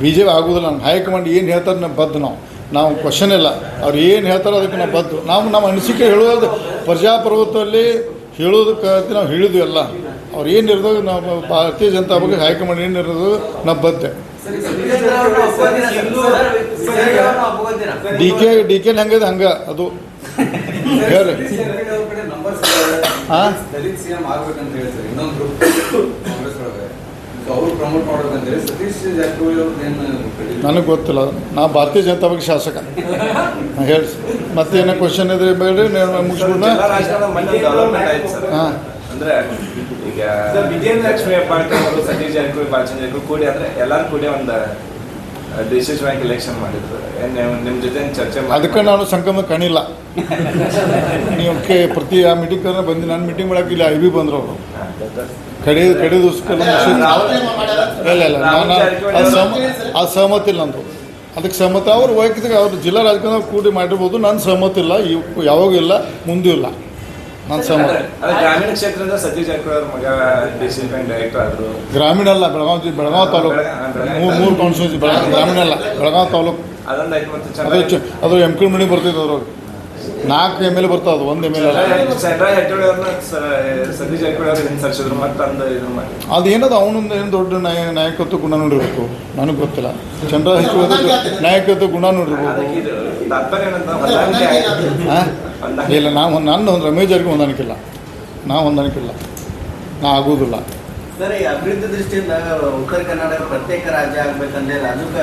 B J P ಆಗೋದಿಲ್ಲ. ನಮ್ಮ high command ಏನು ಹೇಳ್ತಾರೆ ನಮ್ಮ ಬದ್ದು ನಾವು. ನಾವು ಕ್ವಶನ್ ಇಲ್ಲ. ಅವ್ರು ಏನು ಹೇಳ್ತಾರೋ ಅದಕ್ಕೆ ನಾವು ಬದ್ದು. ನಾವು ನಮ್ಮ ಅನಿಸಿಕೆ ಹೇಳೋದು ಪ್ರಜಾಪ್ರಭುತ್ವದಲ್ಲಿ ಹೇಳೋದಕ್ಕೆ ನಾವು ಹೇಳಿದ್ವಿ ಎಲ್ಲ ಅವ್ರು ಏನು ಇರೋದು ನಾವು ಭಾರತೀಯ ಜನತಾ ಬಗ್ಗೆ ಹೈಕಮಾಂಡ್ ಏನು ಇರೋದು ನಾವು ಬದ್ದೆ. ಡಿ ಕೆ ಡಿ ಕೆ ಹಂಗದ ಹಂಗೆ ಅದು. ಹೇಳ್ರಿ. ಹಾಂ ಪ್ರಮೋಟ್ ಮಾಡ್ಬೇಕಂತ ಸತೀಶ್ ಜಾರಕಿಹೊಳಿ ಅವ್ರದ್ದು ನನಗೆ ಗೊತ್ತಿಲ್ಲ. ನಾ ಭಾರತೀಯ ಜನತಾ ಪಕ್ಷ ಶಾಸಕ. ಹೇಳಿ ಮತ್ತೆ ಏನೋ ಕ್ವಶನ್ ಇದ್ರೆ ಬೇಡ್ರಿ ನೀವು ಮುಗಿಸ್ಬಿಡ ಹಾಂ. ಅಂದ್ರೆ ಈಗ ಲಕ್ಷ್ಮೀ ಹೆಬ್ಬಾಳ್ಕರ್ ಅವರು ಸತೀಶ್ ಜಾರಕಿಹೊಳಿ ಬಾಲಚಂದ್ರ ಜಾರಕಿಹೊಳಿ ಕೂಡಿ ಅಂದ್ರೆ ಎಲ್ಲಾರು ಕೂಡಿ ಒಂದು ಡಿಸಿಸ್ ಬ್ಯಾಂಕ್ ಎಲೆಕ್ಷನ್ ಮಾಡಿದ್ರು. ಏನ್ ನೀವು- ನಿಮ್ ಜೊತೆ ಚರ್ಚೆ ಮಾಡಿ- ಅದಕ್ಕೆ ನಾನು ಸಂಕಮ ಕಾಣಿಲ್ಲ. ನೀವು ಪ್ರತಿ ಆ ಮೀಟಿಂಗ್ ಬಂದು ನಾನು ಮೀಟಿಂಗ್ ಮಾಡಕ್ಕೆ ಇಲ್ಲಿ ಐ ಬಿ ಬಂದ್ರು ಅವರು? ಕಡೆ ಕಡೆ ಇಲ್ಲ ಇಲ್ಲ ನಾನು ಅದು ಸಹಮತ ಇಲ್ಲ ನಂದು ಅದಕ್ಕೆ ಸಹಮತ ಅವ್ರು ವೈಯಕ್ತಿಕ ಅವ್ರು ಜಿಲ್ಲಾ ರಾಜಕಾರಣ ಕೂಡಿ ಮಾಡಿರ್ಬೋದು. ನನ್ನ ಸಹಮತಿ ಇಲ್ಲ. ಯಾವಾಗ ಯಾವಾಗೂ ಇಲ್ಲ. ಮುಂದೂ ಇಲ್ಲ. ನನ್ನ ಸಹಮತಿ. ಗ್ರಾಮೀಣ ಕ್ಷೇತ್ರದ ಸತೀಶ್ ಜಾರಕಿಹೊಳಿ ಮಗ ಡೈರೆಕ್ಟರ್ ಆದ್ರು. ಗ್ರಾಮೀಣ ಅಲ್ಲ ಬೆಳಗಾವಿ ಬೆಳಗಾವಿ ತಾಲೂಕು. ಮೂರು ಮೂರು ಕಾನ್ಸ್ಟಿಟ್ಯೂನ್ಸಿ ಬೆಳಗಾವಿ ಗ್ರಾಮೀಣ ಅಲ್ಲ ಬೆಳಗಾವಿ ತಾಲೂಕು. ಅದು ಎಂ ಕೆ ಮಣಿ ಬರ್ತೈತೆ ಅದ್ರೊಳಗೆ. ನಾಲ್ಕು ಎಂ ಎಲ್ ಬರ್ತಾವ್ ಅದು ಒಂದು ಎಂ ಎಲ್ ಏನದು ಅಂದ ಅದೇನದು ಅವನೊಂದು ಏನು ದೊಡ್ಡ ನಾಯ ನಾಯಕತ್ವ ಗುಣ ನೋಡಿರ್ಬೇಕು? ನನಗೆ ಗೊತ್ತಿಲ್ಲ. ಚಂದ್ರ ಹೆಚ್ಚು ನಾಯಕತ್ವ ಗುಣ ನೋಡಿರ್ಬೋದು ಇಲ್ಲ ನಾವು ನನ್ನ ಒಂದು ರಮೇಶ್ ಜಾರಿಗೆ ಹೊಂದಾಣಿಕಿಲ್ಲ ನಾ ಹೊಂದಾಣಿಕಿಲ್ಲ ನಾ ಆಗೋದಿಲ್ಲ. ಸರ್ ಈ ಅಭಿವೃದ್ಧಿ ದೃಷ್ಟಿಯಿಂದ ಉತ್ತರ ಕರ್ನಾಟಕ ಪ್ರತ್ಯೇಕ ರಾಜ್ಯ ಆಗ್ಬೇಕಂದ್ರೆ ಅದಕ್ಕೆ